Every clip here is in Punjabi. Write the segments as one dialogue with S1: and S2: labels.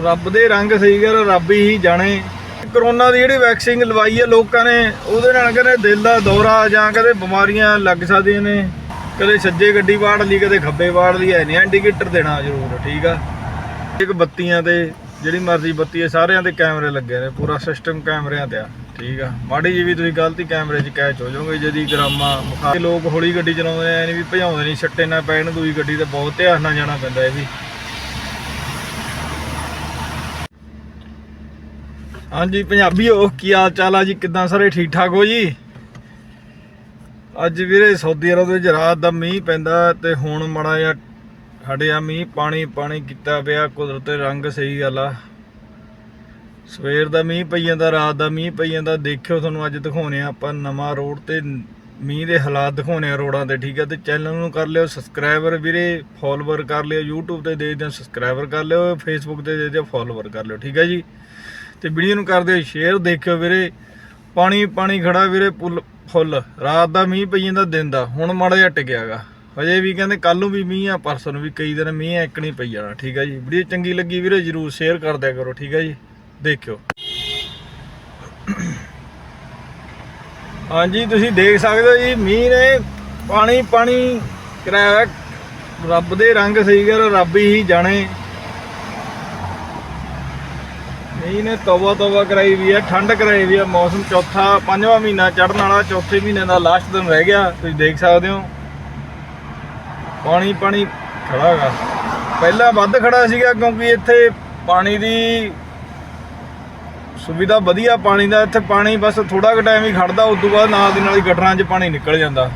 S1: ਰੱਬ ਦੇ ਰੰਗ ਸਹੀ ਗੱਲ ਰੱਬ ਹੀ ਜਾਣੇ। ਕਰੋਨਾ ਦੀ ਜਿਹੜੀ ਵੈਕਸੀਨ ਲਵਾਈ ਹੈ ਲੋਕਾਂ ਨੇ, ਉਹਦੇ ਨਾਲ ਕਹਿੰਦੇ ਦਿਲ ਦਾ ਦੌਰਾ ਜਾਂ ਕਦੇ ਬਿਮਾਰੀਆਂ ਲੱਗ ਸਕਦੀਆਂ ਨੇ। ਕਦੇ ਸੱਜੇ ਗੱਡੀ ਵਾੜ ਲਈ, ਕਦੇ ਖੱਬੇ ਵਾੜ ਲਈ ਐ ਨਹੀਂ ਇੰਡੀਕੇਟਰ ਦੇਣਾ ਜ਼ਰੂਰ, ਠੀਕ ਆ। ਇੱਕ ਬੱਤੀਆਂ ਤੇ, ਜਿਹੜੀ ਮਰਜ਼ੀ ਬੱਤੀ ਹੈ ਸਾਰਿਆਂ ਤੇ ਕੈਮਰੇ ਲੱਗੇ ਨੇ, ਪੂਰਾ ਸਿਸਟਮ ਕੈਮਰਿਆਂ ਤੇ ਆ, ਠੀਕ ਆ। ਮਾੜੀ ਜੀ ਵੀ ਤੁਸੀਂ ਗਲਤੀ ਕੈਮਰੇ 'ਚ ਕੈਚ ਹੋ ਜਾਓਗੇ ਜਦੀ ਗਰਾਮਾ ਮੁਖਾ ਲੋਕ ਹੌਲੀ ਗੱਡੀ ਚਲਾਉਂਦੇ ਐ ਨਹੀਂ ਵੀ ਭਜਾਉਂਦੇ ਨਹੀਂ, ਛੱਟੇ ਨਾ ਪੈਣ ਦੂਜੀ ਗੱਡੀ ਤੇ ਬਹੁਤ ਧਿਆਨ ਨਾਲ ਜਾਣਾ ਪੈਂਦਾ ਇਹ ਵੀ। ਹਾਂਜੀ ਪੰਜਾਬੀਓ ਕੀ ਹਾਲ ਚਾਲ ਆ ਜੀ? ਕਿੱਦਾਂ ਸਾਰੇ ਠੀਕ ਠਾਕ ਹੋ ਜੀ? ਅੱਜ ਵੀਰੇ ਸਾਊਦੀ ਅਰਬ ਦੇ ਵਿੱਚ ਰਾਤ ਦਾ ਮੀਂਹ ਪੈਂਦਾ ਤੇ ਹੁਣ ਮੜਾ ਜਿਹਾ ਹਟਿਆ ਮੀਂਹ, ਪਾਣੀ ਪਾਣੀ ਕੀਤਾ ਪਿਆ, ਕੁਦਰਤ ਰੰਗ ਸਹੀ ਗੱਲ ਆ। ਸਵੇਰ ਦਾ ਮੀਂਹ ਪਈ ਜਾਂਦਾ, ਰਾਤ ਦਾ ਮੀਂਹ ਪਈ ਜਾਂਦਾ, ਦੇਖਿਓ ਤੁਹਾਨੂੰ ਅੱਜ ਦਿਖਾਉਣੇ ਆ ਆਪਾਂ ਨਵਾਂ ਰੋਡ ਤੇ ਮੀਂਹ ਦੇ ਹਾਲਾਤ ਦਿਖਾਉਣੇ ਆ ਰੋਡਾਂ ਤੇ ਠੀਕ ਆ? ਤੇ ਚੈਨਲ ਨੂੰ ਕਰ ਲਿਓ ਸਬਸਕ੍ਰਾਈਬਰ ਵੀਰੇ ਫੋਲੋਵਰ ਕਰ ਲਿਓ, YouTube ਤੇ ਦੇ ਦਿਓ ਸਬਸਕ੍ਰਾਈਬਰ ਕਰ ਲਿਓ, Facebook ਤੇ ਦੇ ਦਿਓ ਫੋਲੋਵਰ ਕਰ ਲਿਓ, ਠੀਕ ਆ ਜੀ? ਤੇ ਵੀਡੀਓ ਨੂੰ ਕਰ ਦਿਓ ਸ਼ੇਅਰ ਦੇਖਿਓ ਵੀਰੇ। ਪਾਣੀ ਪਾਣੀ ਖੜਾ ਵੀਰੇ ਪੁੱਲ ਫੁੱਲ। ਰਾਤ ਦਾ ਮੀਂਹ ਪਈ ਜਾਂਦਾ, ਦਿਨ ਦਾ। ਹੁਣ ਮਾੜਾ ਜਿਹਾ ਟਿਕਿਆਗਾ ਹਜੇ ਵੀ ਕਹਿੰਦੇ ਕੱਲ ਨੂੰ ਵੀ ਮੀਂਹ ਆ, ਪਰਸੋਂ ਨੂੰ ਵੀ ਕਈ ਦਿਨ ਮੀਂਹ ਐ ਇੱਕ ਨਹੀਂ ਪਈ ਜਾਣਾ। ਠੀਕ ਆ ਜੀ? ਵੀਡੀਓ ਚੰਗੀ ਲੱਗੀ ਵੀਰੇ, ਜਰੂਰ ਸ਼ੇਅਰ ਕਰ ਦਿਆ ਕਰੋ। ਠੀਕ ਆ ਜੀ? ਦੇਖਿਓ। ਹਾਂਜੀ, ਤੁਸੀਂ ਦੇਖ ਸਕਦੇ ਹੋ ਜੀ, ਮੀਂਹ ਨੇ ਪਾਣੀ ਪਾਣੀ ਕਰਾਇਆ। ਰੱਬ ਦੇ ਰੰਗ ਸਹੀ ਗੱਲ ਰੱਬ ਹੀ ਜਾਣੇ। ਮੀਂਹ ਨੇ ਤੌਬਾ ਤੌਬਾ ਕਰਾਈ ਵੀ ਹੈ, ਠੰਡ ਕਰਾਈ ਵੀ ਹੈ, ਮੌਸਮ ਚੌਥਾ, ਪੰਜਵਾਂ ਮਹੀਨਾ ਚੜਨ ਵਾਲਾ, ਚੌਥੇ ਮਹੀਨੇ ਦਾ ਲਾਸਟ ਦਿਨ ਰਹਿ ਗਿਆ, ਤੁਸੀਂ ਦੇਖ ਸਕਦੇ ਹੋ। ਪਾਣੀ ਪਾਣੀ ਖੜਾ ਹੈਗਾ। ਪਹਿਲਾਂ ਵੱਧ ਖੜਾ ਸੀਗਾ ਕਿਉਂਕਿ ਇੱਥੇ ਪਾਣੀ ਦੀ ਸੁਵਿਧਾ ਵਧੀਆ, ਪਾਣੀ ਦਾ, ਇੱਥੇ ਪਾਣੀ ਬਸ ਥੋੜਾ ਕੁ ਟਾਈਮ ਹੀ ਖੜਦਾ ਉਸ ਤੋਂ ਬਾਅਦ ਨਾਲ ਦੀ ਨਾਲ ਹੀ ਗਟਰਾਂ 'ਚ ਪਾਣੀ ਨਿਕਲ ਜਾਂਦਾ।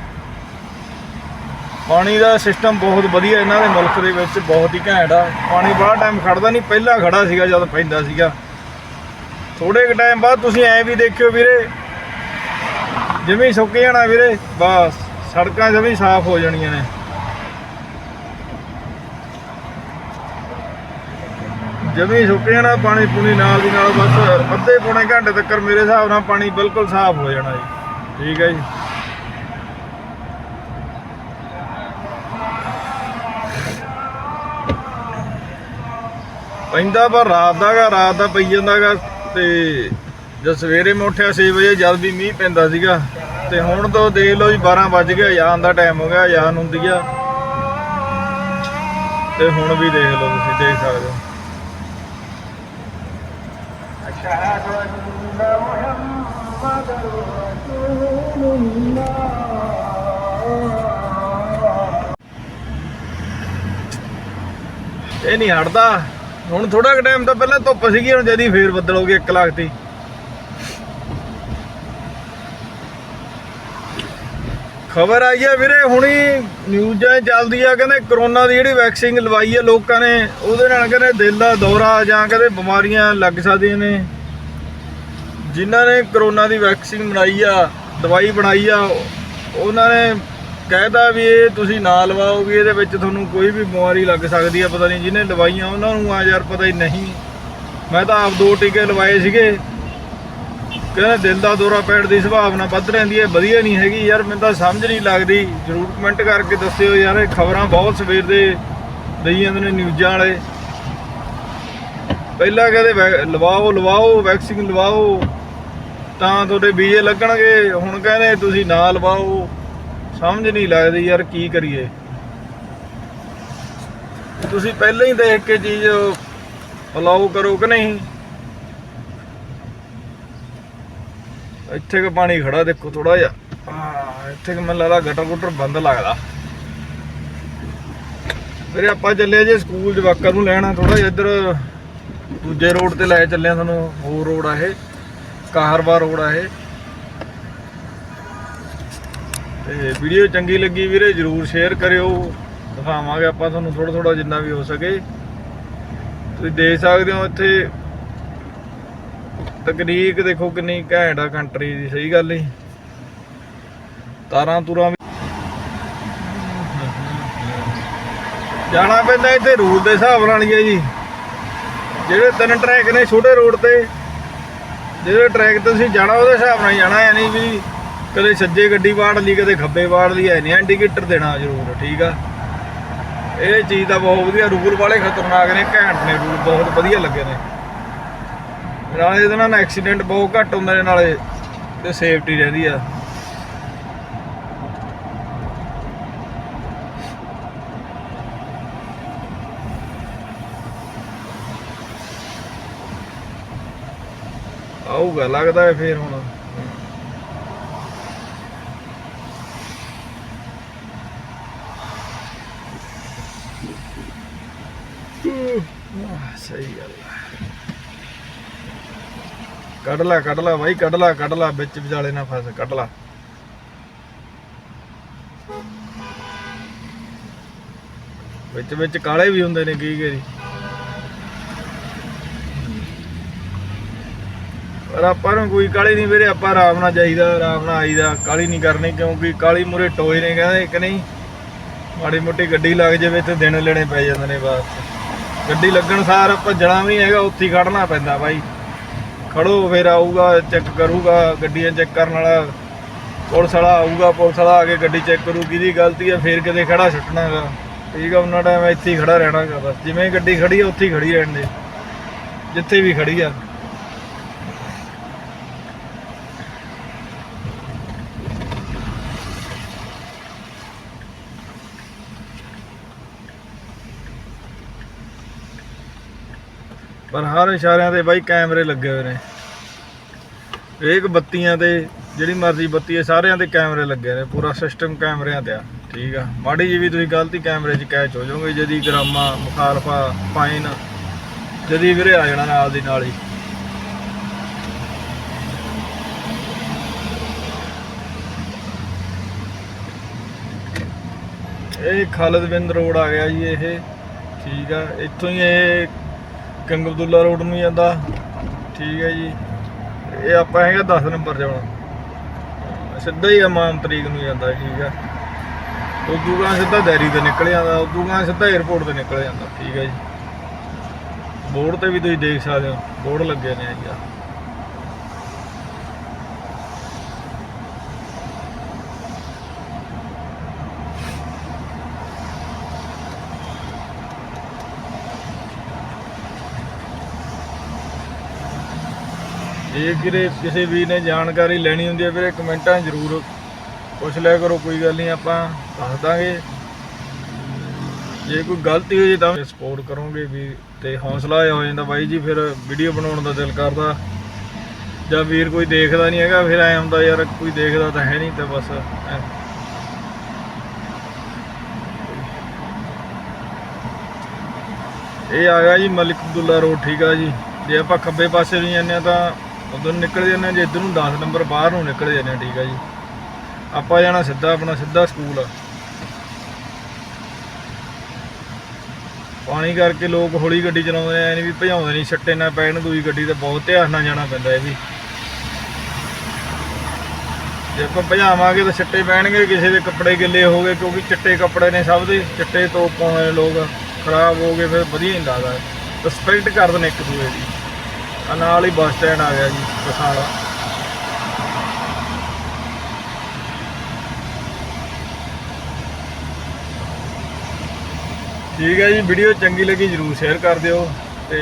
S1: ਪਾਣੀ ਦਾ ਸਿਸਟਮ ਬਹੁਤ ਵਧੀਆ, ਇਹਨਾਂ ਦੇ ਮੁਲਕ ਦੇ ਵਿੱਚ ਬਹੁਤ ਹੀ ਘੈਂਟ ਆ। ਪਾਣੀ ਬੜਾ ਟਾਈਮ ਖੜਦਾ ਨਹੀਂ, ਪਹਿਲਾਂ ਖੜਾ ਸੀਗਾ, ਜਦ ਪੈਂਦਾ ਸੀਗਾ। ਥੋੜੇ ਕੁ ਟਾਈਮ ਬਾਅਦ ਤੁਸੀਂ ਐ ਵੀ ਦੇਖਿਓ ਵੀਰੇ, ਜਿਵੇਂ ਸੁੱਕ ਜਾਣਾ ਵੀਰੇ, ਬਸ, ਸੜਕਾਂ ਜਮੀ ਸਾਫ਼ ਹੋ ਜਾਣੀਆਂ ਨੇ। ਜਮੀ ਸੁੱਕ ਜਾਣਾ, ਪਾਣੀ ਪੂਣੀ ਨਾਲ ਦੀ ਨਾਲ ਬਸ ਅੱਧੇ ਪੌਣੇ ਘੰਟੇ ਤੱਕ ਮੇਰੇ ਹਿਸਾਬ ਨਾਲ ਪਾਣੀ ਬਿਲਕੁਲ ਸਾਫ਼ ਹੋ ਜਾਣਾ ਜੀ। ਠੀਕ ਹੈ ਜੀ। ਪੈਂਦਾ ਪਰ ਰਾਤ ਦਾਗਾ ਰਾਤ ਦਾ ਪਈ ਜਾਂਦਾਗਾ। ਤੇ ਜਦ ਸਵੇਰੇ ਮੈਂ ਉੱਠਿਆ 6 ਵਜੇ, ਜਦ ਵੀ ਮੀਂਹ ਪੈਂਦਾ ਸੀਗਾ, ਤੇ ਹੁਣ ਤੋਂ ਦੇਖ ਲਓ ਜੀ 12 ਵੱਜ ਗਏ ਜਾਣ ਦਾ ਟਾਈਮ ਹੋ ਗਿਆ ਜਾਣ ਹੁੰਦੀ ਆ। ਤੇ ਹੁਣ ਵੀ ਦੇਖ ਲਓ ਤੁਸੀਂ, ਦੇਖ ਸਕਦੇ ਹੋ। ਇਹ ਨਹੀਂ ਹਟਦਾ। ਹੁਣ ਥੋੜਾ ਕੁ ਟਾਈਮ ਤਾਂ ਪਹਿਲਾਂ ਧੁੱਪ ਸੀਗੀ, ਹੁਣ ਜਦੀ ਫੇਰ ਬੱਦਲ ਹੋ ਗਏ 1 ਲੱਖ ਦੀ। ਖਬਰ ਆਈ ਹੈ ਵੀਰੇ, ਹੁਣੀ ਨਿਊਜ਼ਾਂ 'ਚ ਚੱਲਦੀ ਆ, ਕਹਿੰਦੇ ਕਰੋਨਾ ਦੀ ਜਿਹੜੀ ਵੈਕਸੀਨ ਲਵਾਈ ਹੈ ਲੋਕਾਂ ਨੇ, ਉਹਦੇ ਨਾਲ ਕਹਿੰਦੇ ਦਿਲ ਦਾ ਦੌਰਾ ਜਾਂ ਕਹਿੰਦੇ ਬਿਮਾਰੀਆਂ ਲੱਗ ਸਕਦੀਆਂ ਨੇ। ਜਿਨ੍ਹਾਂ ਨੇ ਕਰੋਨਾ ਦੀ ਵੈਕਸੀਨ ਬਣਾਈ ਆ, ਦਵਾਈ ਬਣਾਈ ਆ, ਉਹਨਾਂ ਨੇ ਕਹਿਤਾ ਵੀ ਇਹ ਤੁਸੀਂ ਨਾ ਲਵਾਓ ਵੀ ਇਹਦੇ ਵਿੱਚ ਤੁਹਾਨੂੰ ਕੋਈ ਵੀ ਬਿਮਾਰੀ ਲੱਗ ਸਕਦੀ ਆ, ਪਤਾ ਨਹੀਂ ਜਿਹਨੇ ਲਵਾਈਆਂ ਉਹਨਾਂ ਨੂੰ ਆ ਯਾਰ ਪਤਾ ਹੀ ਨਹੀਂ। ਮੈਂ ਤਾਂ ਆਪ ਦੋ ਟੀਕੇ ਲਵਾਏ ਸੀਗੇ। ਕਹਿੰਦੇ ਦਿਲ ਦਾ ਦੌਰਾ ਪੈਣ ਦੀ ਸੰਭਾਵਨਾ ਵੱਧ ਰਹਿੰਦੀ ਹੈ, ਵਧੀਆ ਨਹੀਂ ਹੈਗੀ ਯਾਰ, ਮੈਨੂੰ ਤਾਂ ਸਮਝ ਨਹੀਂ ਲੱਗਦੀ। ਜਰੂਰ ਕਮੈਂਟ ਕਰਕੇ ਦੱਸਿਓ ਯਾਰ, ਇਹ ਖਬਰਾਂ ਬਹੁਤ ਸਵੇਰ ਦੇ ਦਈ ਜਾਂਦੇ ਨੇ ਨਿਊਜ਼ਾਂ ਵਾਲੇ। ਪਹਿਲਾਂ ਕਹਿੰਦੇ ਵੈ- ਲਵਾਓ ਲਵਾਓ ਵੈਕਸੀਨ ਲਵਾਓ, ਤਾਂ ਤੁਹਾਡੇ ਵੀਜ਼ੇ ਲੱਗਣਗੇ। ਹੁਣ ਕਹਿੰਦੇ ਤੁਸੀਂ ਨਾ ਲਵਾਓ। ਸਮਝ ਨਹੀਂ ਲੱਗਦੀ ਯਾਰ ਕੀ ਕਰੀਏ। ਤੁਸੀਂ ਪਹਿਲਾਂ ਹੀ ਦੇਖ ਕੇ ਚੀਜ਼ ਅਲਾਉ ਕਰੋ ਕਿ ਨਹੀਂ? ਇੱਥੇ ਕਿ ਪਾਣੀ ਖੜਾ ਦੇਖੋ ਥੋੜਾ ਜਿਹਾ। ਇੱਥੇ ਕਿ ਮੈਨੂੰ ਲੱਗਦਾ ਗਟਰ ਗੁਟਰ ਬੰਦ ਲੱਗਦਾ। ਫਿਰ ਆਪਾਂ ਚੱਲੇ ਜੇ ਸਕੂਲ ਜਵਾਕਾਂ ਨੂੰ ਲੈਣਾ ਥੋੜਾ ਜਿਹਾ ਇੱਧਰ ਦੂਜੇ ਰੋਡ ਤੇ ਲੈ ਚੱਲੇ ਆ ਤੁਹਾਨੂੰ ਹੋਰ ਰੋਡ ਆ ਇਹ। ਕਾਹਰਵਾ ਰੋਡ ਆ ਇਹ। ਤੇ ਵੀਡੀਓ ਚੰਗੀ ਲੱਗੀ ਵੀਰੇ, ਜਰੂਰ ਸ਼ੇਅਰ ਕਰਿਓ। ਦਿਖਾਵਾਂਗੇ ਆਪਾਂ ਤੁਹਾਨੂੰ ਥੋੜਾ ਥੋੜਾ ਜਿੰਨਾ ਵੀ ਹੋ ਸਕੇ। ਤੁਸੀਂ ਦੇਖ ਸਕਦੇ ਹੋ ਇੱਥੇ ਤਕਨੀਕ ਦੇਖੋ ਕਿੰਨੀ ਘੈਂਟ ਆ ਕੰਟਰੀ ਦੀ, ਸਹੀ ਗੱਲ ਹੀ ਤਾਰਾਂ ਤੁਰਾਂ ਵੀ ਜਾਣਾ ਪੈਂਦਾ ਇੱਥੇ ਰੂਟ ਦੇ ਹਿਸਾਬ ਨਾਲ ਹੀ ਹੈ ਜੀ। ਜਿਹੜੇ ਤਿੰਨ ਟਰੈਕ ਨੇ ਛੋਟੇ ਰੋਡ ਤੇ, ਜਿਹੜੇ ਟਰੈਕ ਤੇ ਤੁਸੀਂ ਜਾਣਾ ਉਹਦੇ ਹਿਸਾਬ ਨਾਲ ਹੀ ਜਾਣਾ ਐ ਨਹੀਂ ਵੀ ਕਦੇ ਸੱਜੇ ਗੱਡੀ ਵਾੜ ਲਈ, ਕਦੇ ਖੱਬੇ ਵਾੜ ਲਈ, ਐ ਨਹੀਂ ਇੰਡੀਕੇਟਰ ਦੇਣਾ ਜ਼ਰੂਰ, ਠੀਕ ਆ। ਇਹ ਚੀਜ਼ ਦਾ ਬਹੁਤ ਵਧੀਆ, ਰੂਲ ਵਾਲੇ ਖਤਰਨਾਕ ਨੇ, ਘੈਂਟ ਨੇ ਰੂਲ, ਬਹੁਤ ਵਧੀਆ ਲੱਗੇ ਨੇ। ਨਾਲੇ ਇਹਦੇ ਨਾਲ ਐਕਸੀਡੈਂਟ ਬਹੁਤ ਘੱਟ ਹੁੰਦੇ ਨੇ ਨਾਲੇ ਤੇ ਸੇਫਟੀ ਰਹਿੰਦੀ ਆ। ਆਊਗਾ, ਲੱਗਦਾ ਹੈ ਫੇਰ ਹੁਣ। ਸਹੀ ਗੱਲ ਕੱਢ ਲੈ ਕੱਢ ਲੈ ਬਾਈ, ਕੱਢ ਲੈ ਕੱਢ ਲੈ, ਵਿੱਚ ਵਿਚਾਲੇ ਨਾ ਫਸ, ਕੱਢ ਲੈ। ਵਿੱਚ ਵਿੱਚ ਕਾਲੇ ਵੀ ਹੁੰਦੇ ਨੇ ਕਈ ਵਾਰੀ। ਪਰ ਆਪਾਂ ਨੂੰ ਕੋਈ ਕਾਲੀ ਨਹੀਂ ਵੀਰੇ, ਆਪਾਂ ਆਰਾਮ ਨਾਲ ਜਾਈਦਾ, ਆਰਾਮ ਨਾਲ ਆਈਦਾ। ਕਾਲੀ ਨਹੀਂ ਕਰਨੀ ਕਿਉਂਕਿ ਕਾਲੀ ਮੂਰੇ ਟੋਏ ਨੇ ਕਹਿੰਦੇ ਇੱਕ ਨਹੀਂ। ਮਾੜੀ ਮੋਟੀ ਗੱਡੀ ਲੱਗ ਜਾਵੇ ਤੇ ਦਿਨ ਲੈਣੇ ਪੈ ਜਾਂਦੇ ਨੇ ਬਸ ਗੱਡੀ ਲੱਗਣ ਸਾਰ ਭੱਜਣਾ ਵੀ ਹੈਗਾ, ਉੱਥੇ ਹੀ ਖੜਨਾ ਪੈਂਦਾ ਬਾਈ। ਖੜੋ ਫਿਰ ਆਊਗਾ ਚੈੱਕ ਕਰੂਗਾ, ਗੱਡੀਆਂ ਚੈੱਕ ਕਰਨ ਵਾਲਾ, ਪੁਲਿਸ ਵਾਲਾ ਆਊਗਾ, ਪੁਲਿਸ ਵਾਲਾ ਆ ਕੇ ਗੱਡੀ ਚੈੱਕ ਕਰੂ, ਕਿਹਦੀ ਗਲਤੀ ਹੈ, ਫੇਰ ਕਿਤੇ ਖੜਾ ਛੱਡਣਾਗਾ। ਠੀਕ ਆ, ਉਹਨਾਂ ਟਾਈਮ ਇੱਥੇ ਹੀ ਖੜਾ ਰਹਿਣਾਗਾ ਬਸ। ਜਿਵੇਂ ਗੱਡੀ ਖੜੀ ਆ, ਉੱਥੇ ਹੀ ਖੜੀ ਰਹਿਣ ਦੇ। ਜਿੱਥੇ ਵੀ ਖੜੀ ਆ। ਪਰ ਹਰ ਇਸ਼ਾਰਿਆਂ ਤੇ ਬਾਈ ਕੈਮਰੇ ਲੱਗੇ ਹੋਏ ਨੇ। ਇੱਕ ਬੱਤੀਆਂ ਤੇ, ਜਿਹੜੀ ਮਰਜ਼ੀ ਬੱਤੀ ਹੈ, ਸਾਰਿਆਂ ਤੇ ਕੈਮਰੇ ਲੱਗੇ ਨੇ। ਪੂਰਾ ਸਿਸਟਮ ਕੈਮਰਿਆਂ ਤੇ ਆ, ਠੀਕ ਆ। ਮਾੜੀ ਜੀ ਵੀ ਤੁਸੀਂ ਗਲਤੀ ਕੈਮਰੇ 'ਚ ਕੈਚ ਹੋ ਜਾਓਗੇ, ਜਦੀ ਗਰਾਮਾ, ਮੁਖਾਲਫਾ ਫਾਈਨ ਜਦੀ ਵੀਰੇ ਆ ਜਾਣਾ ਨਾਲ ਦੀ ਨਾਲ ਹੀ। ਇਹ ਖਾਲਦ ਬਿੰਦ ਰੋਡ ਆ ਗਿਆ ਜੀ ਇਹ, ਠੀਕ ਆ। ਇੱਥੋਂ ਹੀ ਇਹ ਕੰਗ ਅਬਦੁੱਲਾ ਰੋਡ ਨੂੰ ਜਾਂਦਾ। ਠੀਕ ਹੈ ਜੀ। ਇਹ ਆਪਾਂ ਹੈਗਾ 10 ਨੰਬਰ ਜਾਣਾ। ਸਿੱਧਾ ਹੀ ਇਮਾਮ ਤਰੀਕ ਨੂੰ ਜਾਂਦਾ, ਠੀਕ ਆ ਉਦੋਂ ਗਾਂ ਸਿੱਧਾ ਦੈਰੀ ਤੇ ਨਿਕਲ ਜਾਂਦਾ, ਉਦੋਂ ਗਾਂ ਸਿੱਧਾ 에어ਪੋਰਟ ਤੇ ਨਿਕਲ ਜਾਂਦਾ, ਠੀਕ ਹੈ ਜੀ। ਬੋਰਡ ਤੇ ਵੀ ਤੁਸੀਂ ਦੇਖ ਸਕਦੇ ਹੋ। ਬੋਰਡ ਲੱਗੇ ਨੇ ਜੀ ਆ। ਜੇ ਕਿਰੇ ਕਿਸੇ ਵੀ ਨੇ ਜਾਣਕਾਰੀ ਲੈਣੀ ਹੁੰਦੀ ਹੈ ਵੀਰੇ, ਕਮੈਂਟਾਂ ਜ਼ਰੂਰ ਪੁੱਛ ਲਿਆ ਕਰੋ, ਕੋਈ ਗੱਲ ਨਹੀਂ, ਆਪਾਂ ਦੱਸ ਦਾਂਗੇ। ਜੇ ਕੋਈ ਗਲਤੀ ਹੋ ਜੇ ਤਾਂ ਸਪੋਰਟ ਕਰੋਗੇ ਵੀ ਤੇ ਹੌਸਲਾ ਇਹ ਹੋ ਜਾਂਦਾ ਬਾਈ ਜੀ, ਫਿਰ ਵੀਡੀਓ ਬਣਾਉਣ ਦਾ ਦਿਲ ਕਰਦਾ। ਜਾਂ ਵੀਰ ਕੋਈ ਦੇਖਦਾ ਨਹੀਂ ਹੈਗਾ, ਫਿਰ ਐ ਹੁੰਦਾ ਯਾਰ, ਕੋਈ ਦੇਖਦਾ ਤਾਂ ਹੈ ਨਹੀਂ ਤੇ ਬਸ ਐਂ। ਇਹ ਆ ਗਿਆ ਜੀ ਮਲਿਕ ਅਬਦੁੱਲਾ ਰੋਡ, ਠੀਕ ਆ ਜੀ। ਜੇ ਆਪਾਂ ਖੱਬੇ ਪਾਸੇ ਵੀ ਜਾਂਦੇ ਹਾਂ ਤਾਂ ਉਧਰ ਨਿਕਲ ਜਾਂਦੇ ਹਾਂ ਜੇ, ਇੱਧਰ ਨੂੰ 10 ਨੰਬਰ ਬਾਹਰ ਨੂੰ ਨਿਕਲ ਜਾਂਦੇ ਹਾਂ, ਠੀਕ ਆ ਜੀ। ਆਪਾਂ ਜਾਣਾ ਸਿੱਧਾ ਆਪਣਾ ਸਿੱਧਾ ਸਕੂਲ ਆ। ਪਾਣੀ ਕਰਕੇ ਲੋਕ ਹੌਲੀ ਗੱਡੀ ਚਲਾਉਂਦੇ ਨੇ ਐ ਨਹੀਂ ਵੀ ਭਜਾਉਂਦੇ ਨਹੀਂ ਛੱਟੇ ਨਾ ਪੈਣ ਦੂਜੀ ਗੱਡੀ ਤੇ ਬਹੁਤ ਧਿਆਨ ਨਾਲ ਜਾਣਾ ਪੈਂਦਾ ਇਹ ਵੀ। ਜੇ ਆਪਾਂ ਭਜਾਵਾਂਗੇ ਤਾਂ ਛੱਟੇ ਪੈਣਗੇ ਕਿਸੇ ਦੇ ਕੱਪੜੇ ਗਿੱਲੇ ਹੋ ਗਏ, ਕਿਉਂਕਿ ਚਿੱਟੇ ਕੱਪੜੇ ਨੇ ਸਭ ਦੇ, ਚਿੱਟੇ ਤੋਂ ਪਾਉਂਦੇ ਨੇ ਲੋਕ ਖਰਾਬ ਹੋ ਗਏ, ਫਿਰ ਵਧੀਆ ਨਹੀਂ ਲੱਗਦਾ। ਰਿਸਪੈਕਟ ਕਰਦੇ ਨੇ ਇੱਕ ਦੂਜੇ ਦੀ। ਆ ਨਾਲ ਹੀ ਬੱਸ ਸਟੈਂਡ ਆ ਗਿਆ ਜੀ ਕਸਾਲਾ ਠੀਕ ਹੈ ਜੀ ਵੀਡੀਓ ਚੰਗੀ ਲੱਗੀ ਜਰੂਰ ਸ਼ੇਅਰ ਕਰ ਦਿਓ ਤੇ